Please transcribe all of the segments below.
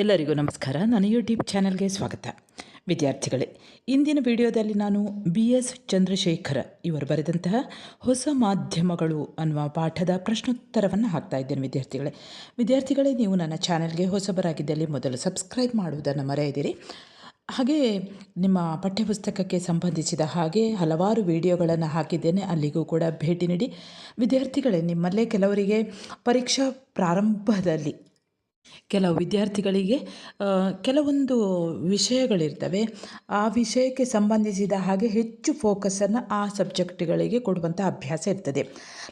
ಎಲ್ಲರಿಗೂ ನಮಸ್ಕಾರ. ನನ್ನ ಯೂಟ್ಯೂಬ್ ಚಾನಲ್ಗೆ ಸ್ವಾಗತ. ವಿದ್ಯಾರ್ಥಿಗಳೇ, ಇಂದಿನ ವಿಡಿಯೋದಲ್ಲಿ ನಾನು ಬಿ ಎಸ್ ಚಂದ್ರಶೇಖರ ಇವರು ಬರೆದಂತಹ ಹೊಸ ಮಾಧ್ಯಮಗಳು ಅನ್ನುವ ಪಾಠದ ಪ್ರಶ್ನೋತ್ತರವನ್ನು ಹಾಕ್ತಾ ಇದ್ದೇನೆ ವಿದ್ಯಾರ್ಥಿಗಳೇ. ವಿದ್ಯಾರ್ಥಿಗಳೇ, ನೀವು ನನ್ನ ಚಾನಲ್ಗೆ ಹೊಸಬರಾಗಿದ್ದಲ್ಲಿ ಮೊದಲು ಸಬ್ಸ್ಕ್ರೈಬ್ ಮಾಡುವುದನ್ನು ಮರೆಯದಿರಿ. ಹಾಗೆ ನಿಮ್ಮ ಪಠ್ಯಪುಸ್ತಕಕ್ಕೆ ಸಂಬಂಧಿಸಿದ ಹಾಗೆ ಹಲವಾರು ವಿಡಿಯೋಗಳನ್ನು ಹಾಕಿದ್ದೇನೆ. ಅಲ್ಲಿಗೂ ಕೂಡ ಭೇಟಿ ನೀಡಿ. ವಿದ್ಯಾರ್ಥಿಗಳೇ, ನಿಮ್ಮಲ್ಲೇ ಕೆಲವರಿಗೆ ಪರೀಕ್ಷಾ ಪ್ರಾರಂಭದಲ್ಲಿ ಕೆಲವು ವಿದ್ಯಾರ್ಥಿಗಳಿಗೆ ಕೆಲವೊಂದು ವಿಷಯಗಳಿರ್ತವೆ. ಆ ವಿಷಯಕ್ಕೆ ಸಂಬಂಧಿಸಿದ ಹಾಗೆ ಹೆಚ್ಚು ಫೋಕಸನ್ನು ಆ ಸಬ್ಜೆಕ್ಟ್ಗಳಿಗೆ ಕೊಡುವಂಥ ಅಭ್ಯಾಸ ಇರ್ತದೆ.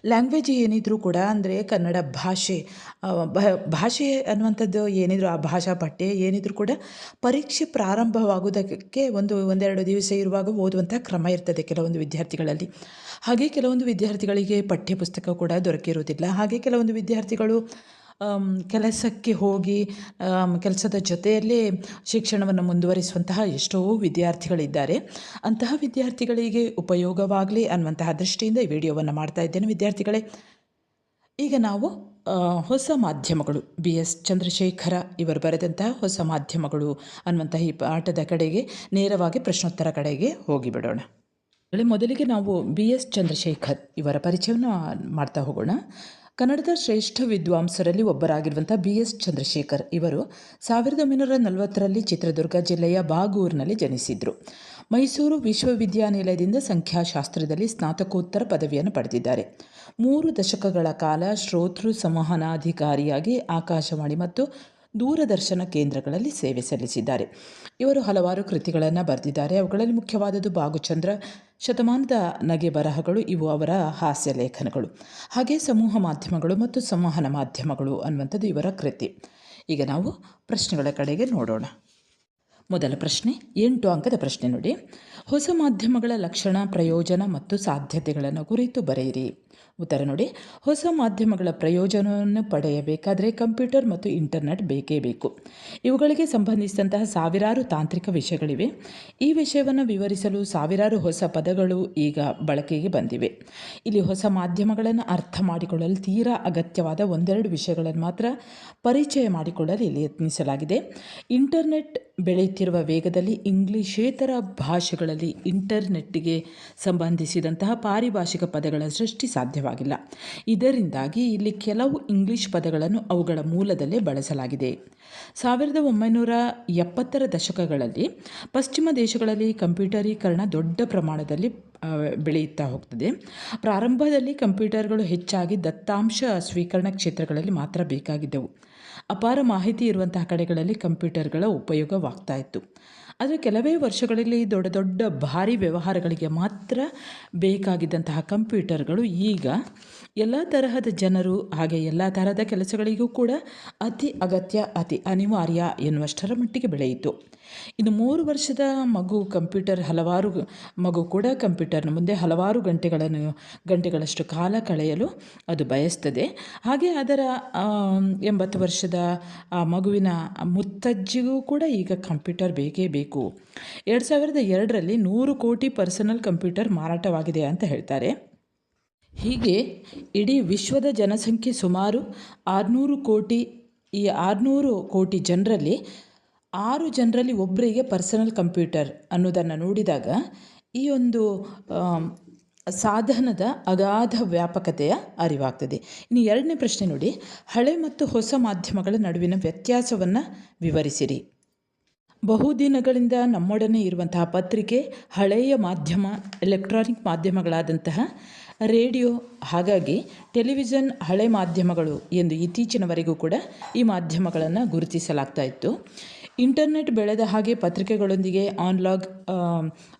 ಲ್ಯಾಂಗ್ವೇಜ್ ಏನಿದ್ರೂ ಕೂಡ ಅಂದರೆ ಕನ್ನಡ ಭಾಷೆ ಭಾಷೆ ಅನ್ನುವಂಥದ್ದು ಏನಿದ್ರು, ಆ ಭಾಷಾ ಪಠ್ಯ ಏನಿದ್ರೂ ಕೂಡ ಪರೀಕ್ಷೆ ಪ್ರಾರಂಭವಾಗುವುದಕ್ಕೆ ಒಂದು, ಒಂದೆರಡು ದಿವಸ ಇರುವಾಗ ಓದುವಂಥ ಕ್ರಮ ಇರ್ತದೆ ಕೆಲವೊಂದು ವಿದ್ಯಾರ್ಥಿಗಳಲ್ಲಿ. ಹಾಗೆ ಕೆಲವೊಂದು ವಿದ್ಯಾರ್ಥಿಗಳಿಗೆ ಪಠ್ಯಪುಸ್ತಕ ಕೂಡ ದೊರಕಿರುವುದಿಲ್ಲ. ಹಾಗೆ ಕೆಲವೊಂದು ವಿದ್ಯಾರ್ಥಿಗಳು ಕೆಲಸಕ್ಕೆ ಹೋಗಿ ಕೆಲಸದ ಜೊತೆಯಲ್ಲೇ ಶಿಕ್ಷಣವನ್ನು ಮುಂದುವರಿಸುವಂತಹ ಎಷ್ಟೋ ವಿದ್ಯಾರ್ಥಿಗಳಿದ್ದಾರೆ. ಅಂತಹ ವಿದ್ಯಾರ್ಥಿಗಳಿಗೆ ಉಪಯೋಗವಾಗಲಿ ಅನ್ನುವಂತಹ ದೃಷ್ಟಿಯಿಂದ ಈ ವಿಡಿಯೋವನ್ನು ಮಾಡ್ತಾ ಇದ್ದೇನೆ ವಿದ್ಯಾರ್ಥಿಗಳೇ. ಈಗ ನಾವು ಹೊಸ ಮಾಧ್ಯಮಗಳು, ಬಿ. ಎಸ್. ಚಂದ್ರಶೇಖರ ಇವರು ಬರೆದಂತಹ ಹೊಸ ಮಾಧ್ಯಮಗಳು ಅನ್ನುವಂತಹ ಈ ಪಾಠದ ಕಡೆಗೆ ನೇರವಾಗಿ ಪ್ರಶ್ನೋತ್ತರ ಕಡೆಗೆ ಹೋಗಿಬಿಡೋಣ. ಮೊದಲಿಗೆ ನಾವು ಬಿ. ಎಸ್. ಚಂದ್ರಶೇಖರ್ ಇವರ ಪರಿಚಯವನ್ನು ಮಾಡ್ತಾ ಹೋಗೋಣ. ಕನ್ನಡದ ಶ್ರೇಷ್ಠ ವಿದ್ವಾಂಸರಲ್ಲಿ ಒಬ್ಬರಾಗಿರುವಂಥ ಬಿ ಎಸ್ ಚಂದ್ರಶೇಖರ್ ಇವರು ಸಾವಿರದ ಒಂಬೈನೂರ ನಲವತ್ತರಲ್ಲಿ ಚಿತ್ರದುರ್ಗ ಜಿಲ್ಲೆಯ ಬಾಗೂರಿನಲ್ಲಿ ಜನಿಸಿದರು. ಮೈಸೂರು ವಿಶ್ವವಿದ್ಯಾನಿಲಯದಿಂದ ಸಂಖ್ಯಾಶಾಸ್ತ್ರದಲ್ಲಿ ಸ್ನಾತಕೋತ್ತರ ಪದವಿಯನ್ನು ಪಡೆದಿದ್ದಾರೆ. ಮೂರು ದಶಕಗಳ ಕಾಲ ಶ್ರೋತೃ ಸಂವಹನಾಧಿಕಾರಿಯಾಗಿ ಆಕಾಶವಾಣಿ ಮತ್ತು ದೂರದರ್ಶನ ಕೇಂದ್ರಗಳಲ್ಲಿ ಸೇವೆ ಸಲ್ಲಿಸಿದ್ದಾರೆ. ಇವರು ಹಲವಾರು ಕೃತಿಗಳನ್ನು ಬರೆದಿದ್ದಾರೆ. ಅವುಗಳಲ್ಲಿ ಮುಖ್ಯವಾದದ್ದು ಬಾಗುಚಂದ್ರ ಶತಮಾನದ ನಗೆ ಬರಹಗಳು, ಇವು ಅವರ ಹಾಸ್ಯ ಲೇಖನಗಳು. ಹಾಗೆ ಸಮೂಹ ಮಾಧ್ಯಮಗಳು ಮತ್ತು ಸಂವಹನ ಮಾಧ್ಯಮಗಳು ಅನ್ನುವಂಥದ್ದು ಇವರ ಕೃತಿ. ಈಗ ನಾವು ಪ್ರಶ್ನೆಗಳ ಕಡೆಗೆ ನೋಡೋಣ. ಮೊದಲ ಪ್ರಶ್ನೆ, ಎಂಟು ಅಂಕದ ಪ್ರಶ್ನೆ ನೋಡಿ. ಹೊಸ ಮಾಧ್ಯಮಗಳ ಲಕ್ಷಣ, ಪ್ರಯೋಜನ ಮತ್ತು ಸಾಧ್ಯತೆಗಳನ್ನು ಕುರಿತು ಬರೆಯಿರಿ. ಉತ್ತರ ನೋಡಿ. ಹೊಸ ಮಾಧ್ಯಮಗಳ ಪ್ರಯೋಜನವನ್ನು ಪಡೆಯಬೇಕಾದರೆ ಕಂಪ್ಯೂಟರ್ ಮತ್ತು ಇಂಟರ್ನೆಟ್ ಬೇಕೇ ಬೇಕು. ಇವುಗಳಿಗೆ ಸಂಬಂಧಿಸಿದಂತಹ ಸಾವಿರಾರು ತಾಂತ್ರಿಕ ವಿಷಯಗಳಿವೆ. ಈ ವಿಷಯವನ್ನು ವಿವರಿಸಲು ಸಾವಿರಾರು ಹೊಸ ಪದಗಳು ಈಗ ಬಳಕೆಗೆ ಬಂದಿವೆ. ಇಲ್ಲಿ ಹೊಸ ಮಾಧ್ಯಮಗಳನ್ನು ಅರ್ಥ ಮಾಡಿಕೊಳ್ಳಲು ತೀರಾ ಅಗತ್ಯವಾದ ಒಂದೆರಡು ವಿಷಯಗಳನ್ನು ಮಾತ್ರ ಪರಿಚಯ ಮಾಡಿಕೊಳ್ಳಲು ಇಲ್ಲಿ ಯತ್ನಿಸಲಾಗಿದೆ. ಇಂಟರ್ನೆಟ್ ಬೆಳೆಯುತ್ತಿರುವ ವೇಗದಲ್ಲಿ ಇಂಗ್ಲಿಷೇತರ ಭಾಷೆಗಳಲ್ಲಿ ಇಂಟರ್ನೆಟ್ಗೆ ಸಂಬಂಧಿಸಿದಂತಹ ಪಾರಿಭಾಷಿಕ ಪದಗಳ ಸೃಷ್ಟಿ ಸಾಧ್ಯವಾಗಿಲ್ಲ. ಇದರಿಂದಾಗಿ ಇಲ್ಲಿ ಕೆಲವು ಇಂಗ್ಲಿಷ್ ಪದಗಳನ್ನು ಅವುಗಳ ಮೂಲದಲ್ಲೇ ಬಳಸಲಾಗಿದೆ. ಸಾವಿರದ ಒಂಬೈನೂರ ಎಪ್ಪತ್ತರ ದಶಕಗಳಲ್ಲಿ ಪಶ್ಚಿಮ ದೇಶಗಳಲ್ಲಿ ಕಂಪ್ಯೂಟರೀಕರಣ ದೊಡ್ಡ ಪ್ರಮಾಣದಲ್ಲಿ ಬೆಳೆಯುತ್ತಾ ಹೋಗ್ತದೆ. ಪ್ರಾರಂಭದಲ್ಲಿ ಕಂಪ್ಯೂಟರ್ಗಳು ಹೆಚ್ಚಾಗಿ ದತ್ತಾಂಶ ಸ್ವೀಕರಣ ಕ್ಷೇತ್ರಗಳಲ್ಲಿ ಮಾತ್ರ ಬೇಕಾಗಿದ್ದವು. ಅಪಾರ ಮಾಹಿತಿ ಇರುವಂತಹ ಕಡೆಗಳಲ್ಲಿ ಕಂಪ್ಯೂಟರ್ಗಳ ಉಪಯೋಗವಾಗ್ತಾ ಇತ್ತು. ಆದರೆ ಕೆಲವೇ ವರ್ಷಗಳಲ್ಲಿ ದೊಡ್ಡ ದೊಡ್ಡ ಭಾರಿ ವ್ಯವಹಾರಗಳಿಗೆ ಮಾತ್ರ ಬೇಕಾಗಿದ್ದಂತಹ ಕಂಪ್ಯೂಟರ್ಗಳು ಈಗ ಎಲ್ಲ ತರಹದ ಜನರು ಹಾಗೆ ಎಲ್ಲ ತರಹದ ಕೆಲಸಗಳಿಗೂ ಕೂಡ ಅತಿ ಅಗತ್ಯ, ಅತಿ ಅನಿವಾರ್ಯ ಎನ್ನುವಷ್ಟರ ಮಟ್ಟಿಗೆ ಬೆಳೆಯಿತು. ಇನ್ನು ಮೂರು ವರ್ಷದ ಮಗು ಕಂಪ್ಯೂಟರ್ ಹಲವಾರು ಮಗು ಕೂಡ ಕಂಪ್ಯೂಟರ್ನ ಮುಂದೆ ಹಲವಾರು ಗಂಟೆಗಳನ್ನು, ಗಂಟೆಗಳಷ್ಟು ಕಾಲ ಕಳೆಯಲು ಅದು ಬಯಸ್ತದೆ. ಹಾಗೆ ಅದರ ಎಂಬತ್ತು ವರ್ಷದ ಮಗುವಿನ ಮುತ್ತಜ್ಜಿಗೂ ಕೂಡ ಈಗ ಕಂಪ್ಯೂಟರ್ ಬೇಕೇ ಬೇಕು. ಎರಡು ಸಾವಿರದ ಎರಡರಲ್ಲಿ ನೂರು ಕೋಟಿ ಪರ್ಸನಲ್ ಕಂಪ್ಯೂಟರ್ ಮಾರಾಟವಾಗಿದೆ ಅಂತ ಹೇಳ್ತಾರೆ. ಹೀಗೆ ಇಡೀ ವಿಶ್ವದ ಜನಸಂಖ್ಯೆ ಸುಮಾರು ಆರುನೂರು ಕೋಟಿ, ಈ ಆರುನೂರು ಕೋಟಿ ಜನರಲ್ಲಿ ಆರು ಜನರಲ್ಲಿ ಒಬ್ಬರಿಗೆ ಪರ್ಸನಲ್ ಕಂಪ್ಯೂಟರ್ ಅನ್ನೋದನ್ನು ನೋಡಿದಾಗ ಈ ಒಂದು ಸಾಧನದ ಅಗಾಧ ವ್ಯಾಪಕತೆಯ ಅರಿವಾಗ್ತದೆ. ಇನ್ನು ಎರಡನೇ ಪ್ರಶ್ನೆ ನೋಡಿ, ಹಳೆ ಮತ್ತು ಹೊಸ ಮಾಧ್ಯಮಗಳ ನಡುವಿನ ವ್ಯತ್ಯಾಸವನ್ನು ವಿವರಿಸಿರಿ. ಬಹುದಿನಗಳಿಂದ ನಮ್ಮೊಡನೆ ಇರುವಂತಹ ಪತ್ರಿಕೆ ಹಳೆಯ ಮಾಧ್ಯಮ ಎಲೆಕ್ಟ್ರಾನಿಕ್ ಮಾಧ್ಯಮಗಳಾದಂತಹ ರೇಡಿಯೋ. ಹಾಗಾಗಿ ಟೆಲಿವಿಷನ್ ಹಳೆ ಮಾಧ್ಯಮಗಳು ಎಂದು ಇತ್ತೀಚಿನವರೆಗೂ ಕೂಡ ಈ ಮಾಧ್ಯಮಗಳನ್ನು ಗುರುತಿಸಲಾಗ್ತಾ ಇತ್ತು. ಇಂಟರ್ನೆಟ್ ಬೆಳೆದ ಹಾಗೆ ಪತ್ರಿಕೆಗಳೊಂದಿಗೆ ಆನ್ಲಾಗ್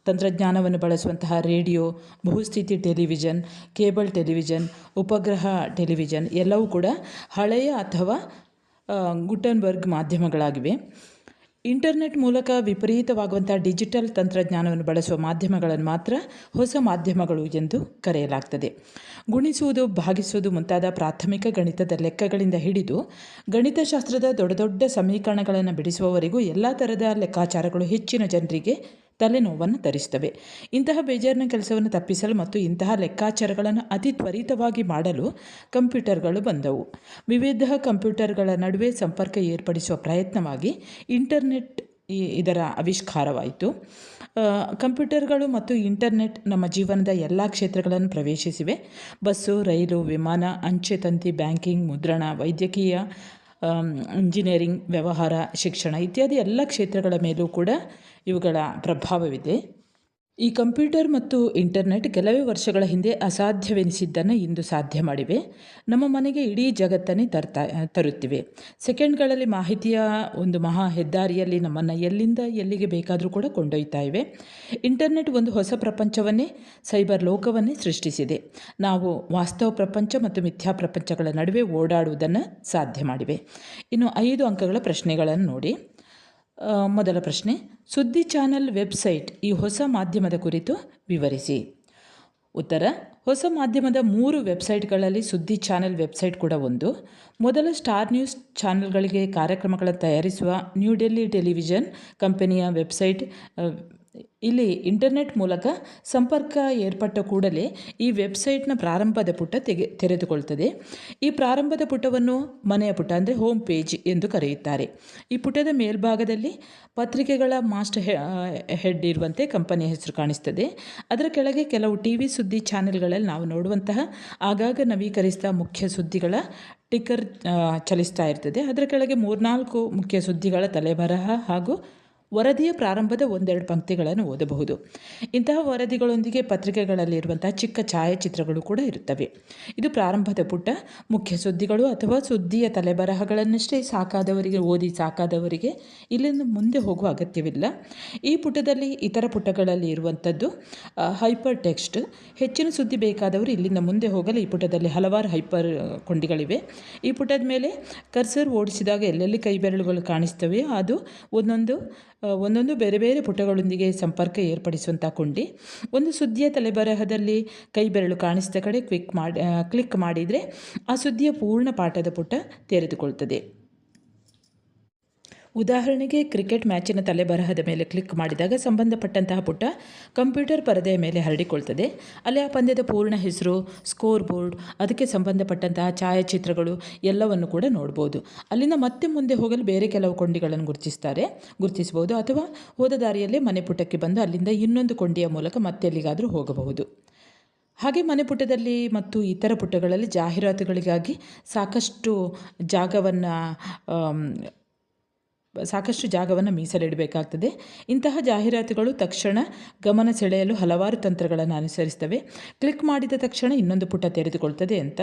ತಂತ್ರಜ್ಞಾನವನ್ನು ಬಳಸುವಂತಹ ರೇಡಿಯೋ, ಬಹುಸ್ಥಿತಿ ಟೆಲಿವಿಷನ್, ಕೇಬಲ್ ಟೆಲಿವಿಷನ್, ಉಪಗ್ರಹ ಟೆಲಿವಿಷನ್ ಎಲ್ಲವೂ ಕೂಡ ಹಳೆಯ ಅಥವಾ ಗುಟನ್ಬರ್ಗ್ ಮಾಧ್ಯಮಗಳಾಗಿವೆ. ಇಂಟರ್ನೆಟ್ ಮೂಲಕ ವಿಪರೀತವಾಗುವಂಥ ಡಿಜಿಟಲ್ ತಂತ್ರಜ್ಞಾನವನ್ನು ಬಳಸುವ ಮಾಧ್ಯಮಗಳನ್ನು ಮಾತ್ರ ಹೊಸ ಮಾಧ್ಯಮಗಳು ಎಂದು ಕರೆಯಲಾಗ್ತದೆ. ಗುಣಿಸುವುದು, ಭಾಗಿಸುವುದು ಮುಂತಾದ ಪ್ರಾಥಮಿಕ ಗಣಿತದ ಲೆಕ್ಕಗಳಿಂದ ಹಿಡಿದು ಗಣಿತಶಾಸ್ತ್ರದ ದೊಡ್ಡ ದೊಡ್ಡ ಸಮೀಕರಣಗಳನ್ನು ಬಿಡಿಸುವವರೆಗೂ ಎಲ್ಲ ಥರದ ಲೆಕ್ಕಾಚಾರಗಳು ಹೆಚ್ಚಿನ ಜನರಿಗೆ ತಲೆನೋವನ್ನು ತರಿಸ್ತವೆ ಇಂತಹ ಬೇಜಾರಿನ ಕೆಲಸವನ್ನು ತಪ್ಪಿಸಲು ಮತ್ತು ಇಂತಹ ಲೆಕ್ಕಾಚಾರಗಳನ್ನು ಅತಿ ತ್ವರಿತವಾಗಿ ಮಾಡಲು ಕಂಪ್ಯೂಟರ್ಗಳು ಬಂದವು. ವಿವಿಧ ಕಂಪ್ಯೂಟರ್ಗಳ ನಡುವೆ ಸಂಪರ್ಕ ಏರ್ಪಡಿಸುವ ಪ್ರಯತ್ನವಾಗಿ ಇಂಟರ್ನೆಟ್ ಇದರ ಆವಿಷ್ಕಾರವಾಯಿತು. ಕಂಪ್ಯೂಟರ್ಗಳು ಮತ್ತು ಇಂಟರ್ನೆಟ್ ನಮ್ಮ ಜೀವನದ ಎಲ್ಲ ಕ್ಷೇತ್ರಗಳನ್ನು ಪ್ರವೇಶಿಸಿವೆ. ಬಸ್ಸು, ರೈಲು, ವಿಮಾನ, ಅಂಚೆ ತಂತಿ, ಬ್ಯಾಂಕಿಂಗ್, ಮುದ್ರಣ, ವೈದ್ಯಕೀಯ ಇಂಜಿನಿಯರಿಂಗ್ ವ್ಯವಹಾರ ಶಿಕ್ಷಣ ಇತ್ಯಾದಿ ಎಲ್ಲ ಕ್ಷೇತ್ರಗಳ ಮೇಲೂ ಕೂಡ ಇವುಗಳ ಪ್ರಭಾವವಿದೆ. ಈ ಕಂಪ್ಯೂಟರ್ ಮತ್ತು ಇಂಟರ್ನೆಟ್ ಕೆಲವೇ ವರ್ಷಗಳ ಹಿಂದೆ ಅಸಾಧ್ಯವೆನಿಸಿದ್ದನ್ನು ಇಂದು ಸಾಧ್ಯ ಮಾಡಿವೆ. ನಮ್ಮ ಮನೆಗೆ ಇಡೀ ಜಗತ್ತನ್ನೇ ತರ್ತಾ, ತರುತ್ತಿವೆ. ಸೆಕೆಂಡ್ಗಳಲ್ಲಿ ಮಾಹಿತಿಯ ಒಂದು ಮಹಾ ಹೆದ್ದಾರಿಯಲ್ಲಿ ನಮ್ಮನ್ನು ಎಲ್ಲಿಂದ ಎಲ್ಲಿಗೆ ಬೇಕಾದರೂ ಕೂಡ ಕೊಂಡೊಯ್ತಾ ಇವೆ. ಇಂಟರ್ನೆಟ್ ಒಂದು ಹೊಸ ಪ್ರಪಂಚವನ್ನೇ, ಸೈಬರ್ ಲೋಕವನ್ನೇ ಸೃಷ್ಟಿಸಿದೆ. ನಾವು ವಾಸ್ತವ ಪ್ರಪಂಚ ಮತ್ತು ಮಿಥ್ಯಾ ಪ್ರಪಂಚಗಳ ನಡುವೆ ಓಡಾಡುವುದನ್ನು ಸಾಧ್ಯ ಮಾಡಿವೆ. ಇನ್ನು ಐದು ಅಂಕಗಳ ಪ್ರಶ್ನೆಗಳನ್ನು ನೋಡಿ. ಮೊದಲ ಪ್ರಶ್ನೆ, ಸುದ್ದಿ ಚಾನೆಲ್ ವೆಬ್ಸೈಟ್ ಈ ಹೊಸ ಮಾಧ್ಯಮದ ಕುರಿತು ವಿವರಿಸಿ. ಉತ್ತರ, ಹೊಸ ಮಾಧ್ಯಮದ ಮೂರು ವೆಬ್ಸೈಟ್ಗಳಲ್ಲಿ ಸುದ್ದಿ ಚಾನೆಲ್ ವೆಬ್ಸೈಟ್ ಕೂಡ ಒಂದು. ಮೊದಲ ಸ್ಟಾರ್ ನ್ಯೂಸ್ ಚಾನೆಲ್ಗಳಿಗೆ ಕಾರ್ಯಕ್ರಮಗಳನ್ನು ತಯಾರಿಸುವ ನ್ಯೂ ಡೆಲ್ಲಿ ಟೆಲಿವಿಷನ್ ಕಂಪನಿಯ ವೆಬ್ಸೈಟ್ ಇಲ್ಲಿ ಇಂಟರ್ನೆಟ್ ಮೂಲಕ ಸಂಪರ್ಕ ಏರ್ಪಟ್ಟ ಕೂಡಲೇ ಈ ವೆಬ್ಸೈಟ್ನ ಪ್ರಾರಂಭದ ಪುಟ ತೆಗೆ, ತೆರೆದುಕೊಳ್ತದೆ. ಈ ಪ್ರಾರಂಭದ ಪುಟವನ್ನು ಮನೆಯ ಪುಟ ಅಂದರೆ ಹೋಮ್ ಪೇಜ್ ಎಂದು ಕರೆಯುತ್ತಾರೆ. ಈ ಪುಟದ ಮೇಲ್ಭಾಗದಲ್ಲಿ ಪತ್ರಿಕೆಗಳ ಮಾಸ್ಟರ್ ಹೆಡ್ ಇರುವಂತೆ ಕಂಪನಿಯ ಹೆಸರು ಕಾಣಿಸ್ತದೆ. ಅದರ ಕೆಳಗೆ ಕೆಲವು ಟಿ ವಿ ಸುದ್ದಿ ಚಾನೆಲ್ಗಳಲ್ಲಿ ನಾವು ನೋಡುವಂತಹ ಆಗಾಗ ನವೀಕರಿಸಿದ ಮುಖ್ಯ ಸುದ್ದಿಗಳ ಟಿಕ್ಕರ್ ಚಲಿಸ್ತಾ ಇರ್ತದೆ. ಅದರ ಕೆಳಗೆ ಮೂರ್ನಾಲ್ಕು ಮುಖ್ಯ ಸುದ್ದಿಗಳ ತಲೆಬರಹ ಹಾಗೂ ವರದಿಯ ಪ್ರಾರಂಭದ ಒಂದೆರಡು ಪಂಕ್ತಿಗಳನ್ನು ಓದಬಹುದು. ಇಂತಹ ವರದಿಗಳೊಂದಿಗೆ ಪತ್ರಿಕೆಗಳಲ್ಲಿರುವಂತಹ ಚಿಕ್ಕ ಛಾಯಾಚಿತ್ರಗಳು ಕೂಡ ಇರುತ್ತವೆ. ಇದು ಪ್ರಾರಂಭದ ಪುಟ, ಮುಖ್ಯ ಸುದ್ದಿಗಳು ಅಥವಾ ಸುದ್ದಿಯ ತಲೆಬರಹಗಳನ್ನಷ್ಟೇ ಸಾಕಾದವರಿಗೆ ಓದಿ ಸಾಕಾದವರಿಗೆ ಇಲ್ಲಿಂದ ಮುಂದೆ ಹೋಗುವ ಅಗತ್ಯವಿಲ್ಲ. ಈ ಪುಟದಲ್ಲಿ ಇತರ ಪುಟಗಳಲ್ಲಿ ಇರುವಂಥದ್ದು ಹೈಪರ್ ಟೆಕ್ಸ್ಟ್ ಹೆಚ್ಚಿನ ಸುದ್ದಿ ಬೇಕಾದವರು ಇಲ್ಲಿಂದ ಮುಂದೆ ಹೋಗಲು. ಈ ಪುಟದಲ್ಲಿ ಹಲವಾರು ಹೈಪರ್ ಕೊಂಡಿಗಳಿವೆ. ಈ ಪುಟದ ಮೇಲೆ ಕರ್ಸರ್ ಓಡಿಸಿದಾಗ ಎಲ್ಲೆಲ್ಲಿ ಕೈಬೆರಳುಗಳು ಕಾಣಿಸ್ತವೆ, ಅದು ಒಂದೊಂದು ಒಂದೊಂದು ಬೇರೆ ಬೇರೆ ಪುಟಗಳೊಂದಿಗೆ ಸಂಪರ್ಕ ಏರ್ಪಡಿಸುವಂಥ ಕೊಂಡಿ. ಒಂದು ಸುದ್ದಿಯ ತಲೆಬರಹದಲ್ಲಿ ಕೈ ಬೆರಳು ಕಾಣಿಸಿದ ಕಡೆ ಕ್ವಿಕ್ ಮಾಡಿ ಕ್ಲಿಕ್ ಮಾಡಿದರೆ ಆ ಸುದ್ದಿಯ ಪೂರ್ಣ ಪಾಠದ ಪುಟ ತೆರೆದುಕೊಳ್ತದೆ. ಉದಾಹರಣೆಗೆ ಕ್ರಿಕೆಟ್ ಮ್ಯಾಚಿನ ತಲೆಬರಹದ ಮೇಲೆ ಕ್ಲಿಕ್ ಮಾಡಿದಾಗ ಸಂಬಂಧಪಟ್ಟಂತಹ ಪುಟ ಕಂಪ್ಯೂಟರ್ ಪರದೆಯ ಮೇಲೆ ಹರಡಿಕೊಳ್ತದೆ. ಅಲ್ಲಿ ಆ ಪಂದ್ಯದ ಪೂರ್ಣ ಹೆಸರು ಸ್ಕೋರ್ ಬೋರ್ಡ್ ಅದಕ್ಕೆ ಸಂಬಂಧಪಟ್ಟಂತಹ ಛಾಯಾಚಿತ್ರಗಳು ಎಲ್ಲವನ್ನು ಕೂಡ ನೋಡ್ಬೋದು. ಅಲ್ಲಿಂದ ಮತ್ತೆ ಮುಂದೆ ಹೋಗಲು ಬೇರೆ ಕೆಲವು ಕೊಂಡಿಗಳನ್ನು ಗುರುತಿಸ್ತಾರೆ, ಗುರುತಿಸಬಹುದು. ಅಥವಾ ಹೋದ ದಾರಿಯಲ್ಲೇ ಮನೆ ಪುಟಕ್ಕೆ ಬಂದು ಅಲ್ಲಿಂದ ಇನ್ನೊಂದು ಕೊಂಡಿಯ ಮೂಲಕ ಮತ್ತೆ ಎಲ್ಲಿಗಾದರೂ ಹೋಗಬಹುದು. ಹಾಗೆ ಮನೆ ಪುಟದಲ್ಲಿ ಮತ್ತು ಇತರ ಪುಟಗಳಲ್ಲಿ ಜಾಹೀರಾತುಗಳಿಗಾಗಿ ಸಾಕಷ್ಟು ಜಾಗವನ್ನು ಸಾಕಷ್ಟು ಜಾಗವನ್ನು ಮೀಸಲಿಡಬೇಕಾಗ್ತದೆ. ಇಂತಹ ಜಾಹೀರಾತುಗಳು ತಕ್ಷಣ ಗಮನ ಸೆಳೆಯಲು ಹಲವಾರು ತಂತ್ರಗಳನ್ನು ಅನುಸರಿಸ್ತವೆ ಕ್ಲಿಕ್ ಮಾಡಿದ ತಕ್ಷಣ ಇನ್ನೊಂದು ಪುಟ ತೆರೆದುಕೊಳ್ತದೆ ಅಂತ.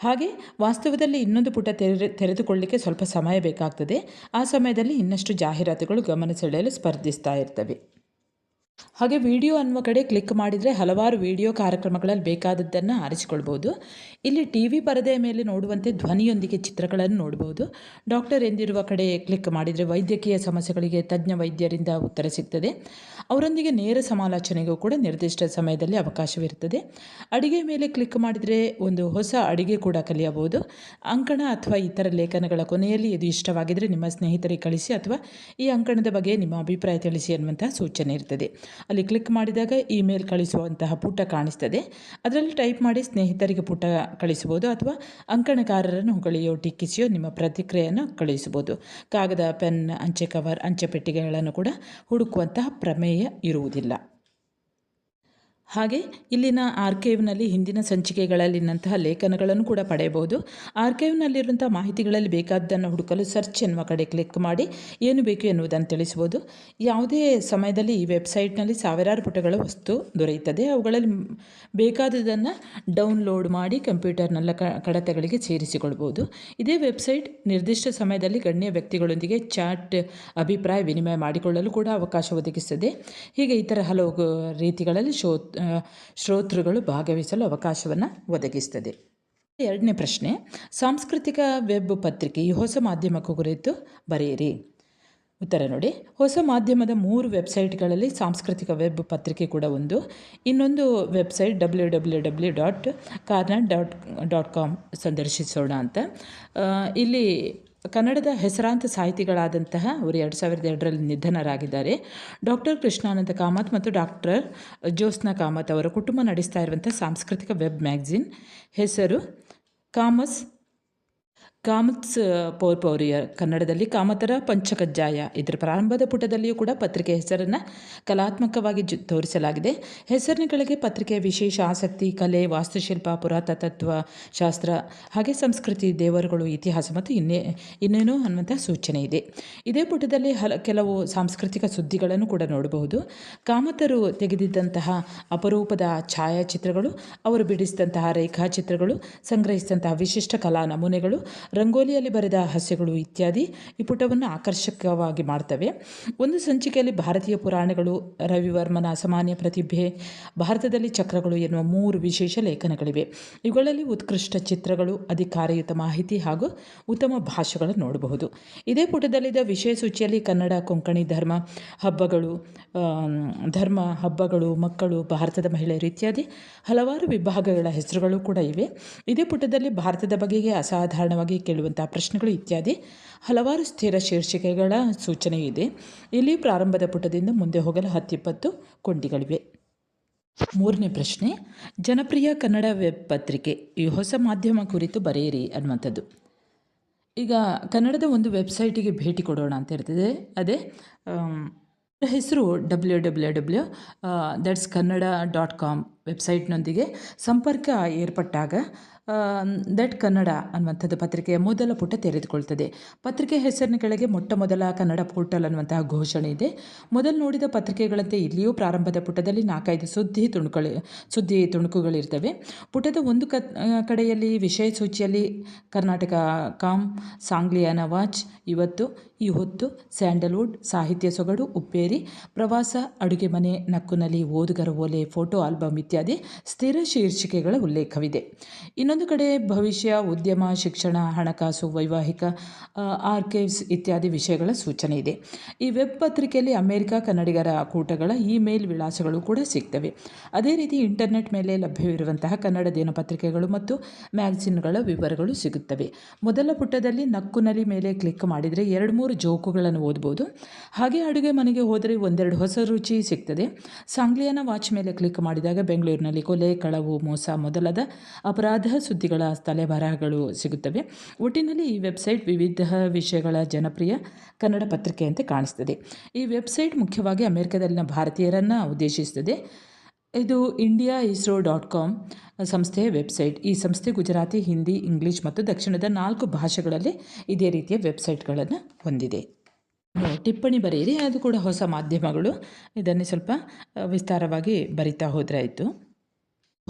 ಹಾಗೆ ವಾಸ್ತವದಲ್ಲಿ ಇನ್ನೊಂದು ಪುಟ ತೆರೆ, ತೆರೆದುಕೊಳ್ಳಿಕ್ಕೆ ಸ್ವಲ್ಪ ಸಮಯ ಬೇಕಾಗ್ತದೆ. ಆ ಸಮಯದಲ್ಲಿ ಇನ್ನಷ್ಟು ಜಾಹೀರಾತುಗಳು ಗಮನ ಸೆಳೆಯಲು ಸ್ಪರ್ಧಿಸ್ತಾ ಇರ್ತವೆ. ಹಾಗೆ ವಿಡಿಯೋ ಅನ್ನುವ ಕಡೆ ಕ್ಲಿಕ್ ಮಾಡಿದರೆ ಹಲವಾರು ವಿಡಿಯೋ ಕಾರ್ಯಕ್ರಮಗಳಲ್ಲಿ ಬೇಕಾದದ್ದನ್ನು ಆರಿಸಿಕೊಳ್ಬೋದು ಇಲ್ಲಿ ಟಿ ವಿ ಪರದೆಯ ಮೇಲೆ ನೋಡುವಂತೆ ಧ್ವನಿಯೊಂದಿಗೆ ಚಿತ್ರಗಳನ್ನು ನೋಡಬಹುದು. ಡಾಕ್ಟರ್ ಎಂದಿರುವ ಕಡೆ ಕ್ಲಿಕ್ ಮಾಡಿದರೆ ವೈದ್ಯಕೀಯ ಸಮಸ್ಯೆಗಳಿಗೆ ತಜ್ಞ ವೈದ್ಯರಿಂದ ಉತ್ತರ ಸಿಗ್ತದೆ. ಅವರೊಂದಿಗೆ ನೇರ ಸಮಾಲೋಚನೆಗೂ ಕೂಡ ನಿರ್ದಿಷ್ಟ ಸಮಯದಲ್ಲಿ ಅವಕಾಶವಿರುತ್ತದೆ. ಅಡಿಗೆ ಮೇಲೆ ಕ್ಲಿಕ್ ಮಾಡಿದರೆ ಒಂದು ಹೊಸ ಅಡಿಗೆ ಕೂಡ ಕಲಿಯಬಹುದು. ಅಂಕಣ ಅಥವಾ ಇತರ ಲೇಖನಗಳ ಕೊನೆಯಲ್ಲಿ ಇದು ಇಷ್ಟವಾಗಿದ್ದರೆ ನಿಮ್ಮ ಸ್ನೇಹಿತರಿಗೆ ಕಳಿಸಿ ಅಥವಾ ಈ ಅಂಕಣದ ಬಗ್ಗೆ ನಿಮ್ಮ ಅಭಿಪ್ರಾಯ ತಿಳಿಸಿ ಅನ್ನುವಂತಹ ಸೂಚನೆ ಇರ್ತದೆ. ಅಲ್ಲಿ ಕ್ಲಿಕ್ ಮಾಡಿದಾಗ ಇಮೇಲ್ ಕಳಿಸುವಂತಹ ಪುಟ ಕಾಣಿಸ್ತದೆ. ಅದರಲ್ಲಿ ಟೈಪ್ ಮಾಡಿ ಸ್ನೇಹಿತರಿಗೆ ಪುಟ ಕಳಿಸಬಹುದು ಅಥವಾ ಅಂಕಣಕಾರರನ್ನು ಹೊಗಳಿಯೋ ಟೀಕಿಸಿಯೋ ನಿಮ್ಮ ಪ್ರತಿಕ್ರಿಯೆಯನ್ನು ಕಳಿಸಬಹುದು ಕಾಗದ, ಪೆನ್, ಅಂಚೆ ಕವರ್ ಅಂಚೆ ಪೆಟ್ಟಿಗೆಗಳನ್ನು ಕೂಡ ಹುಡುಕುವಂತಹ ಪ್ರಮೇಯ மேய இருவதில்ல ಹಾಗೆ ಇಲ್ಲಿನ ಆರ್ಕೈವ್ನಲ್ಲಿ ಹಿಂದಿನ ಸಂಚಿಕೆಗಳಲ್ಲಿನಂತಹ ಲೇಖನಗಳನ್ನು ಕೂಡ ಪಡೆಯಬಹುದು. ಆರ್ಕೈವ್ನಲ್ಲಿರುವಂಥ ಮಾಹಿತಿಗಳಲ್ಲಿ ಬೇಕಾದ್ದನ್ನು ಹುಡುಕಲು ಸರ್ಚ್ ಎನ್ನುವ ಕಡೆ ಕ್ಲಿಕ್ ಮಾಡಿ ಏನು ಬೇಕು ಎನ್ನುವುದನ್ನು ತಿಳಿಸಬಹುದು. ಯಾವುದೇ ಸಮಯದಲ್ಲಿ ಈ ವೆಬ್ಸೈಟ್ನಲ್ಲಿ ಸಾವಿರಾರು ಪುಟಗಳ ವಸ್ತು ದೊರೆಯುತ್ತದೆ. ಅವುಗಳಲ್ಲಿ ಬೇಕಾದದನ್ನು ಡೌನ್ಲೋಡ್ ಮಾಡಿ ಕಂಪ್ಯೂಟರ್ನಲ್ಲ ಕಡತಗಳಿಗೆ ಸೇರಿಸಿಕೊಳ್ಬೋದು ಇದೇ ವೆಬ್ಸೈಟ್ ನಿರ್ದಿಷ್ಟ ಸಮಯದಲ್ಲಿ ಗಣ್ಯ ವ್ಯಕ್ತಿಗಳೊಂದಿಗೆ ಚಾಟ್ ಅಭಿಪ್ರಾಯ ವಿನಿಮಯ ಮಾಡಿಕೊಳ್ಳಲು ಕೂಡ ಅವಕಾಶ ಒದಗಿಸುತ್ತದೆ. ಹೀಗೆ ಇತರ ಹಲವು ರೀತಿಗಳಲ್ಲಿ ಶೋ ಶ್ರೋತೃಗಳು ಭಾಗವಹಿಸಲು ಅವಕಾಶವನ್ನು ಒದಗಿಸ್ತದೆ. ಎರಡನೇ ಪ್ರಶ್ನೆ, ಸಾಂಸ್ಕೃತಿಕ ವೆಬ್ ಪತ್ರಿಕೆ ಈ ಹೊಸ ಮಾಧ್ಯಮಕ್ಕೂ ಕುರಿತು ಬರೆಯಿರಿ. ಉತ್ತರ ನೋಡಿ, ಹೊಸ ಮಾಧ್ಯಮದ ಮೂರು ವೆಬ್ಸೈಟ್ಗಳಲ್ಲಿ ಸಾಂಸ್ಕೃತಿಕ ವೆಬ್ ಪತ್ರಿಕೆ ಕೂಡ ಒಂದು. ಇನ್ನೊಂದು website W W W dot Karnad dot dot com ಸಂದರ್ಶಿಸೋಣ ಅಂತ. ಇಲ್ಲಿ ಕನ್ನಡದ ಹೆಸರಾಂತ ಸಾಹಿತಿಗಳಾದಂತಹ ಅವರು ಎರಡು ಸಾವಿರದ ಎರಡರಲ್ಲಿ ನಿಧನರಾಗಿದ್ದಾರೆ. ಡಾಕ್ಟರ್ ಕೃಷ್ಣಾನಂದ ಕಾಮತ್ ಮತ್ತು ಡಾಕ್ಟರ್ ಜ್ಯೋತ್ಸ್ನಾ ಕಾಮತ್ ಅವರ ಕುಟುಂಬ ನಡೆಸ್ತಾ ಇರುವಂಥ ಸಾಂಸ್ಕೃತಿಕ ವೆಬ್ ಮ್ಯಾಗ್ಝಿನ್ ಹೆಸರು ಕಾಮಸ್ ಕಾಮತ್ಸ್ ಪೌರ್ಪೌರಿಯ ಕನ್ನಡದಲ್ಲಿ ಕಾಮತರ ಪಂಚಕಜ್ಜಾಯ. ಇದರ ಪ್ರಾರಂಭದ ಪುಟದಲ್ಲಿಯೂ ಕೂಡ ಪತ್ರಿಕೆ ಹೆಸರನ್ನು ಕಲಾತ್ಮಕವಾಗಿ ತೋರಿಸಲಾಗಿದೆ. ಹೆಸರಿನ ಕೆಳಗೆ ಪತ್ರಿಕೆಯ ವಿಶೇಷ ಆಸಕ್ತಿ, ಕಲೆ, ವಾಸ್ತುಶಿಲ್ಪ, ಪುರಾತತ್ವ ಶಾಸ್ತ್ರ, ಹಾಗೆ ಸಂಸ್ಕೃತಿ, ದೇವರುಗಳು, ಇತಿಹಾಸ ಮತ್ತು ಇನ್ನೇ, ಇನ್ನೇನೋ ಅನ್ನುವಂಥ ಸೂಚನೆ ಇದೆ. ಇದೇ ಪುಟದಲ್ಲಿ ಹಲ, ಕೆಲವು ಸಾಂಸ್ಕೃತಿಕ ಸುದ್ದಿಗಳನ್ನು ಕೂಡ ನೋಡಬಹುದು. ಕಾಮತರು ತೆಗೆದಿದ್ದಂತಹ ಅಪರೂಪದ ಛಾಯಾಚಿತ್ರಗಳು, ಅವರು ಬಿಡಿಸಿದಂತಹ ರೇಖಾಚಿತ್ರಗಳು, ಸಂಗ್ರಹಿಸಿದಂತಹ ವಿಶಿಷ್ಟ ಕಲಾ ನಮೂನೆಗಳು ರಂಗೋಲಿಯಲ್ಲಿ ಬರೆದ ಹಾಸ್ಯಗಳು ಇತ್ಯಾದಿ ಈ ಪುಟವನ್ನು ಆಕರ್ಷಕವಾಗಿ ಮಾಡ್ತವೆ. ಒಂದು ಸಂಚಿಕೆಯಲ್ಲಿ ಭಾರತೀಯ ಪುರಾಣಗಳು, ರವಿವರ್ಮನ ಅಸಾಮಾನ್ಯ ಪ್ರತಿಭೆ, ಭಾರತದಲ್ಲಿ ಚಕ್ರಗಳು ಎನ್ನುವ ಮೂರು ವಿಶೇಷ ಲೇಖನಗಳಿವೆ. ಇವುಗಳಲ್ಲಿ ಉತ್ಕೃಷ್ಟ ಚಿತ್ರಗಳು, ಅಧಿಕಾರಯುತ ಮಾಹಿತಿ ಹಾಗೂ ಉತ್ತಮ ಭಾಷೆಗಳನ್ನು ನೋಡಬಹುದು. ಇದೇ ಪುಟದಲ್ಲಿದ್ದ ವಿಷಯ ಸೂಚಿಯಲ್ಲಿ ಕನ್ನಡ, ಕೊಂಕಣಿ, ಧರ್ಮ, ಹಬ್ಬಗಳು ಧರ್ಮ, ಹಬ್ಬಗಳು, ಮಕ್ಕಳು, ಭಾರತದ ಮಹಿಳೆಯರು ಇತ್ಯಾದಿ ಹಲವಾರು ವಿಭಾಗಗಳ ಹೆಸರುಗಳು ಕೂಡ ಇವೆ. ಇದೇ ಪುಟದಲ್ಲಿ ಭಾರತದ ಬಗೆಗೆ ಅಸಾಧಾರಣವಾಗಿ ಕೇಳುವಂಥ ಪ್ರಶ್ನೆಗಳು ಇತ್ಯಾದಿ ಹಲವಾರು ಸ್ಥಿರ ಶೀರ್ಷಿಕೆಗಳ ಸೂಚನೆ ಇದೆ. ಇಲ್ಲಿ ಪ್ರಾರಂಭದ ಪುಟದಿಂದ ಮುಂದೆ ಹೋಗಲು ಹತ್ತಿಪ್ಪತ್ತು ಕೊಂಡಿಗಳಿವೆ. ಮೂರನೇ ಪ್ರಶ್ನೆ, ಜನಪ್ರಿಯ ಕನ್ನಡ ವೆಬ್ ಪತ್ರಿಕೆ, ಈ ಹೊಸ ಮಾಧ್ಯಮ ಕುರಿತು ಬರೆಯಿರಿ ಅನ್ನುವಂಥದ್ದು. ಈಗ ಕನ್ನಡದ ಒಂದು ವೆಬ್ಸೈಟಿಗೆ ಭೇಟಿ ಕೊಡೋಣ ಅಂತ ಇರ್ತದೆ ಅದೇ ಹೆಸರು W W W that's Kannada dot com ವೆಬ್ಸೈಟ್ನೊಂದಿಗೆ ಸಂಪರ್ಕ ಏರ್ಪಟ್ಟಾಗ ದಟ್ ಕನ್ನಡ ಅನ್ನುವಂಥದ್ದು ಪತ್ರಿಕೆಯ ಮೊದಲ ಪುಟ ತೆರೆದುಕೊಳ್ತದೆ. ಪತ್ರಿಕೆ ಹೆಸರಿನ ಕೆಳಗೆ ಮೊಟ್ಟ ಮೊದಲ ಕನ್ನಡ ಪೋರ್ಟಲ್ ಅನ್ನುವಂತಹ ಘೋಷಣೆ ಇದೆ. ಮೊದಲು ನೋಡಿದ ಪತ್ರಿಕೆಗಳಂತೆ ಇಲ್ಲಿಯೂ ಪ್ರಾರಂಭದ ಪುಟದಲ್ಲಿ ನಾಲ್ಕೈದು ಸುದ್ದಿ ತುಣುಕುಗಳು, ಸುದ್ದಿ ತುಣುಕುಗಳಿರ್ತವೆ. ಪುಟದ ಒಂದು ಕ ಕಡೆಯಲ್ಲಿ ವಿಷಯ ಸೂಚಿಯಲ್ಲಿ ಕರ್ನಾಟಕ ಕಾಮ್ ಸಾಂಗ್ಲಿಯಾನ ವಾಚ್ ಇವತ್ತು ಈ ಹೊತ್ತು ಸ್ಯಾಂಡಲ್ವುಡ್, ಸಾಹಿತ್ಯ ಸೊಗಡು, ಉಪ್ಪೇರಿ, ಪ್ರವಾಸ, ಅಡುಗೆ ಮನೆ ನಕ್ಕುನಲ್ಲಿ ಓದುಗರ ಓಲೆ, ಫೋಟೋ ಆಲ್ಬಮ್ ಇತ್ಯಾದಿ. ಸ್ಥಿರ ಶೀರ್ಷಿಕೆಗಳ ಉಲ್ಲೇಖವಿದೆ. ಇನ್ನೊಂದು ಕಡೆ ಭವಿಷ್ಯ, ಉದ್ಯಮ, ಶಿಕ್ಷಣ, ಹಣಕಾಸು, ವೈವಾಹಿಕ ಆರ್ಕೈವ್ಸ್ ಇತ್ಯಾದಿ ವಿಷಯಗಳ ಸೂಚನೆ ಇದೆ. ಈ ವೆಬ್ ಪತ್ರಿಕೆಯಲ್ಲಿ ಅಮೆರಿಕ ಕನ್ನಡಿಗರ ಕೂಟಗಳ ಇಮೇಲ್ ವಿಳಾಸಗಳು ಕೂಡ ಸಿಗ್ತವೆ. ಅದೇ ರೀತಿ ಇಂಟರ್ನೆಟ್ ಮೇಲೆ ಲಭ್ಯವಿರುವಂತಹ ಕನ್ನಡ ದಿನಪತ್ರಿಕೆಗಳು ಮತ್ತು ಮ್ಯಾಗಝಿನ್ಗಳ ವಿವರಗಳು ಸಿಗುತ್ತವೆ. ಮೊದಲ ಪುಟದಲ್ಲಿ ನಕ್ಕುನಲಿ ಮೇಲೆ ಕ್ಲಿಕ್ ಮಾಡಿದರೆ ಎರಡು ಮೂರು ಜೋಕುಗಳನ್ನು ಓದ್ಬೋದು. ಹಾಗೆ ಅಡುಗೆ ಮನೆಗೆ ಹೋದರೆ ಒಂದೆರಡು ಹೊಸ ರುಚಿ ಸಿಗ್ತದೆ. ಸಾಂಗ್ಲಿಯಾನ ವಾಚ್ ಮೇಲೆ ಕ್ಲಿಕ್ ಮಾಡಿದಾಗ ಬೆಂಗಳೂರಿನಲ್ಲಿ ಕೊಲೆ, ಕಳವು, ಮೋಸ ಮೊದಲಾದ ಅಪರಾಧ ಸುದ್ದಿಗಳ ತಲೆಬರಹಗಳು ಸಿಗುತ್ತವೆ. ಒಟ್ಟಿನಲ್ಲಿ ಈ ವೆಬ್ಸೈಟ್ ವಿವಿಧ ವಿಷಯಗಳ ಜನಪ್ರಿಯ ಕನ್ನಡ ಪತ್ರಿಕೆಯಂತೆ ಕಾಣಿಸ್ತದೆ ಈ ವೆಬ್ಸೈಟ್ ಮುಖ್ಯವಾಗಿ ಅಮೆರಿಕದಲ್ಲಿನ ಭಾರತೀಯರನ್ನು ಉದ್ದೇಶಿಸುತ್ತದೆ. ಇದು ಇಂಡಿಯಾ ಇಸ್ರೋ ಡಾಟ್ ಕಾಮ್ ಸಂಸ್ಥೆಯ ವೆಬ್ಸೈಟ್. ಈ ಸಂಸ್ಥೆ ಗುಜರಾತಿ, ಹಿಂದಿ, ಇಂಗ್ಲೀಷ್ ಮತ್ತು ದಕ್ಷಿಣದ ನಾಲ್ಕು ಭಾಷೆಗಳಲ್ಲಿ ಇದೇ ರೀತಿಯ ವೆಬ್ಸೈಟ್ಗಳನ್ನು ಹೊಂದಿದೆ. ಟಿಪ್ಪಣಿ ಬರೆಯಿರಿ ಅದು ಕೂಡ ಹೊಸ ಮಾಧ್ಯಮಗಳು. ಇದನ್ನೇ ಸ್ವಲ್ಪ ವಿಸ್ತಾರವಾಗಿ ಬರಿತಾ ಹೋದರೆ ಆಯಿತು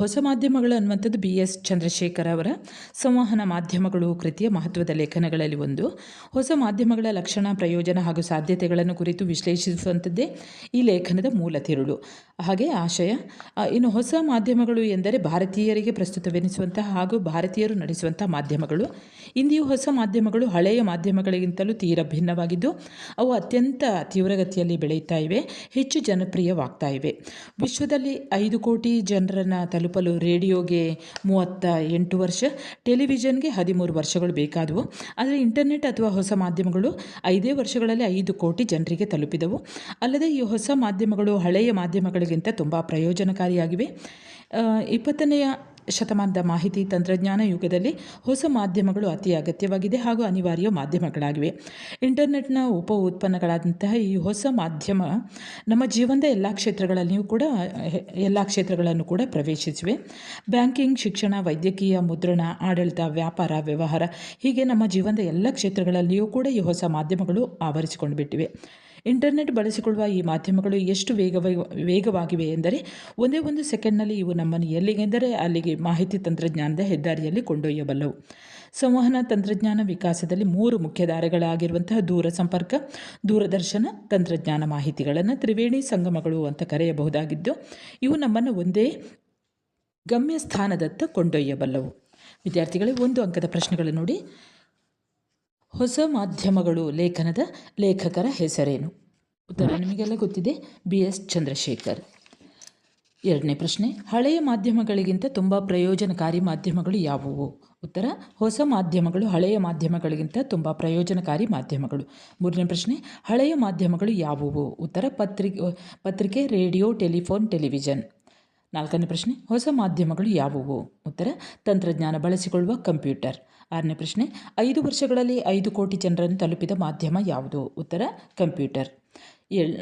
ಹೊಸ ಮಾಧ್ಯಮಗಳು ಅನ್ನುವಂಥದ್ದು ಬಿ ಎಸ್ ಚಂದ್ರಶೇಖರ್ ಅವರ ಸಂವಹನ ಮಾಧ್ಯಮಗಳು ಕೃತಿಯ ಮಹತ್ವದ ಲೇಖನಗಳಲ್ಲಿ ಒಂದು. ಹೊಸ ಮಾಧ್ಯಮಗಳ ಲಕ್ಷಣ, ಪ್ರಯೋಜನ ಹಾಗೂ ಸಾಧ್ಯತೆಗಳನ್ನು ಕುರಿತು ವಿಶ್ಲೇಷಿಸುವಂಥದ್ದೇ ಈ ಲೇಖನದ ಮೂಲ ತಿರುಳು. ಹಾಗೆ ಆಶಯ ಇನ್ನು ಹೊಸ ಮಾಧ್ಯಮಗಳು ಎಂದರೆ ಭಾರತೀಯರಿಗೆ ಪ್ರಸ್ತುತವೆನಿಸುವಂತಹ ಹಾಗೂ ಭಾರತೀಯರು ನಡೆಸುವಂಥ ಮಾಧ್ಯಮಗಳು. ಇಂದಿಯೂ ಹೊಸ ಮಾಧ್ಯಮಗಳು ಹಳೆಯ ಮಾಧ್ಯಮಗಳಿಗಿಂತಲೂ ತೀರ ಭಿನ್ನವಾಗಿದ್ದು, ಅವು ಅತ್ಯಂತ ತೀವ್ರಗತಿಯಲ್ಲಿ ಬೆಳೆಯುತ್ತಾ ಇವೆ, ಹೆಚ್ಚು ಜನಪ್ರಿಯವಾಗ್ತಾ ಇವೆ. ವಿಶ್ವದಲ್ಲಿ ಐದು ಕೋಟಿ ಜನರನ್ನು ತಲುಪಲು ರೇಡಿಯೋಗೆ ಮೂವತ್ತ ಎಂಟು ವರ್ಷ, ಟೆಲಿವಿಷನ್ಗೆ ಹದಿಮೂರು ವರ್ಷಗಳು ಬೇಕಾದವು. ಆದರೆ ಇಂಟರ್ನೆಟ್ ಅಥವಾ ಹೊಸ ಮಾಧ್ಯಮಗಳು ಐದೇ ವರ್ಷಗಳಲ್ಲಿ ಐದು ಕೋಟಿ ಜನರಿಗೆ ತಲುಪಿದವು. ಅಲ್ಲದೆ ಈ ಹೊಸ ಮಾಧ್ಯಮಗಳು ಹಳೆಯ ಮಾಧ್ಯಮಗಳಿಗಿಂತ ತುಂಬ ಪ್ರಯೋಜನಕಾರಿಯಾಗಿವೆ. ಇಪ್ಪತ್ತನೆಯ ಶತಮಾನದ ಮಾಹಿತಿ ತಂತ್ರಜ್ಞಾನ ಯುಗದಲ್ಲಿ ಹೊಸ ಮಾಧ್ಯಮಗಳು ಅತಿ ಅಗತ್ಯವಾಗಿದೆ ಹಾಗೂ ಅನಿವಾರ್ಯ ಮಾಧ್ಯಮಗಳಾಗಿವೆ. ಇಂಟರ್ನೆಟ್ನ ಉಪ ಉತ್ಪನ್ನಗಳಾದಂತಹ ಈ ಹೊಸ ಮಾಧ್ಯಮ ನಮ್ಮ ಜೀವನದ ಎಲ್ಲ ಕ್ಷೇತ್ರಗಳಲ್ಲಿಯೂ ಕೂಡ ಎಲ್ಲ ಕ್ಷೇತ್ರಗಳನ್ನು ಕೂಡ ಪ್ರವೇಶಿಸಿವೆ. ಬ್ಯಾಂಕಿಂಗ್, ಶಿಕ್ಷಣ, ವೈದ್ಯಕೀಯ, ಮುದ್ರಣ, ಆಡಳಿತ, ವ್ಯಾಪಾರ, ವ್ಯವಹಾರ ಹೀಗೆ ನಮ್ಮ ಜೀವನದ ಎಲ್ಲ ಕ್ಷೇತ್ರಗಳಲ್ಲಿಯೂ ಕೂಡ ಈ ಹೊಸ ಮಾಧ್ಯಮಗಳು ಆವರಿಸಿಕೊಂಡು ಬಿಟ್ಟಿವೆ ಇಂಟರ್ನೆಟ್ ಬಳಸಿಕೊಳ್ಳುವ ಈ ಮಾಧ್ಯಮಗಳು ಎಷ್ಟು ವೇಗವಾಗಿ ವೇಗವಾಗಿವೆ ಎಂದರೆ ಒಂದೇ ಒಂದು ಸೆಕೆಂಡ್ನಲ್ಲಿ ಇವು ನಮ್ಮನ್ನು ಎಲ್ಲಿಗೆಂದರೆ ಅಲ್ಲಿಗೆ ಮಾಹಿತಿ ತಂತ್ರಜ್ಞಾನದ ಹೆದ್ದಾರಿಯಲ್ಲಿ ಕೊಂಡೊಯ್ಯಬಲ್ಲವು. ಸಂವಹನ ತಂತ್ರಜ್ಞಾನ ವಿಕಾಸದಲ್ಲಿ ಮೂರು ಮುಖ್ಯ ದಾರಿಗಳಾಗಿರುವಂತಹ ದೂರ ಸಂಪರ್ಕ, ದೂರದರ್ಶನ, ತಂತ್ರಜ್ಞಾನ ಮಾಹಿತಿಗಳನ್ನು ತ್ರಿವೇಣಿ ಸಂಗಮಗಳು ಅಂತ ಕರೆಯಬಹುದಾಗಿದ್ದು, ಇವು ನಮ್ಮನ್ನು ಒಂದೇ ಗಮ್ಯ ಸ್ಥಾನದತ್ತ ಕೊಂಡೊಯ್ಯಬಲ್ಲವು. ವಿದ್ಯಾರ್ಥಿಗಳೇ, ಒಂದು ಅಂಕದ ಪ್ರಶ್ನೆಗಳನ್ನು ನೋಡಿ. ಹೊಸ ಮಾಧ್ಯಮಗಳು ಲೇಖನದ ಲೇಖಕರ ಹೆಸರೇನು? ಉತ್ತರ ನಿಮಗೆಲ್ಲ ಗೊತ್ತಿದೆ. ಬಿ. ಎಸ್. ಚಂದ್ರಶೇಖರ್. ಎರಡನೇ ಪ್ರಶ್ನೆ, ಹಳೆಯ ಮಾಧ್ಯಮಗಳಿಗಿಂತ ತುಂಬ ಪ್ರಯೋಜನಕಾರಿ ಮಾಧ್ಯಮಗಳು ಯಾವುವು? ಉತ್ತರ, ಹೊಸ ಮಾಧ್ಯಮಗಳು ಹಳೆಯ ಮಾಧ್ಯಮಗಳಿಗಿಂತ ತುಂಬ ಪ್ರಯೋಜನಕಾರಿ ಮಾಧ್ಯಮಗಳು. ಮೂರನೇ ಪ್ರಶ್ನೆ, ಹಳೆಯ ಮಾಧ್ಯಮಗಳು ಯಾವುವು? ಉತ್ತರ, ಪತ್ರಿಕೆ ಪತ್ರಿಕೆ, ರೇಡಿಯೋ, ಟೆಲಿಫೋನ್, ಟೆಲಿವಿಷನ್. ನಾಲ್ಕನೇ ಪ್ರಶ್ನೆ, ಹೊಸ ಮಾಧ್ಯಮಗಳು ಯಾವುವು? ಉತ್ತರ, ತಂತ್ರಜ್ಞಾನ ಬಳಸಿಕೊಳ್ಳುವ ಕಂಪ್ಯೂಟರ್. ಆರನೇ ಪ್ರಶ್ನೆ, ಐದು ವರ್ಷಗಳಲ್ಲಿ ಐದು ಕೋಟಿ ಜನರನ್ನು ತಲುಪಿದ ಮಾಧ್ಯಮ ಯಾವುದು? ಉತ್ತರ, ಕಂಪ್ಯೂಟರ್. ಎಳ್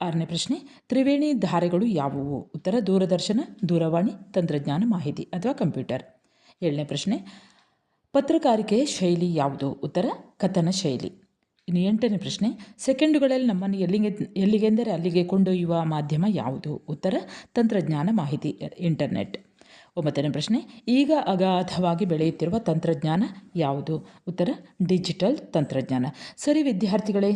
ಆರನೇ ಪ್ರಶ್ನೆ, ತ್ರಿವೇಣಿ ಧಾರೆಗಳು ಯಾವುವು? ಉತ್ತರ, ದೂರದರ್ಶನ, ದೂರವಾಣಿ, ತಂತ್ರಜ್ಞಾನ ಮಾಹಿತಿ ಅಥವಾ ಕಂಪ್ಯೂಟರ್. ಏಳನೇ ಪ್ರಶ್ನೆ ಪತ್ರಕಾರಿಕೆಯ ಶೈಲಿ ಯಾವುದು? ಉತ್ತರ, ಕಥನ ಶೈಲಿ. ಇನ್ನು ಎಂಟನೇ ಪ್ರಶ್ನೆ, ಸೆಕೆಂಡುಗಳಲ್ಲಿ ನಮ್ಮನ್ನು ಎಲ್ಲಿಗೆ, ಎಲ್ಲಿಗೆಂದರೆ ಅಲ್ಲಿಗೆ ಕೊಂಡೊಯ್ಯುವ ಮಾಧ್ಯಮ ಯಾವುದು? ಉತ್ತರ, ತಂತ್ರಜ್ಞಾನ ಮಾಹಿತಿ, ಇಂಟರ್ನೆಟ್. ಒಂಬತ್ತನೇ ಪ್ರಶ್ನೆ, ಈಗ ಅಗಾಧವಾಗಿ ಬೆಳೆಯುತ್ತಿರುವ ತಂತ್ರಜ್ಞಾನ ಯಾವುದು? ಉತ್ತರ, ಡಿಜಿಟಲ್ ತಂತ್ರಜ್ಞಾನ. ಸರಿ ವಿದ್ಯಾರ್ಥಿಗಳೇ,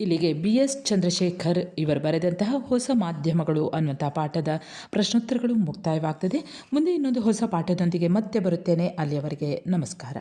ಇಲ್ಲಿಗೆ ಬಿ ಎಸ್ ಚಂದ್ರಶೇಖರ್ ಇವರು ಬರೆದಂತಹ ಹೊಸ ಮಾಧ್ಯಮಗಳು ಅನ್ನುವಂಥ ಪಾಠದ ಪ್ರಶ್ನೋತ್ತರಗಳು ಮುಕ್ತಾಯವಾಗ್ತದೆ. ಮುಂದೆ ಇನ್ನೊಂದು ಹೊಸ ಪಾಠದೊಂದಿಗೆ ಮತ್ತೆ ಬರುತ್ತೇನೆ. ಅಲ್ಲಿಯವರೆಗೆ ನಮಸ್ಕಾರ.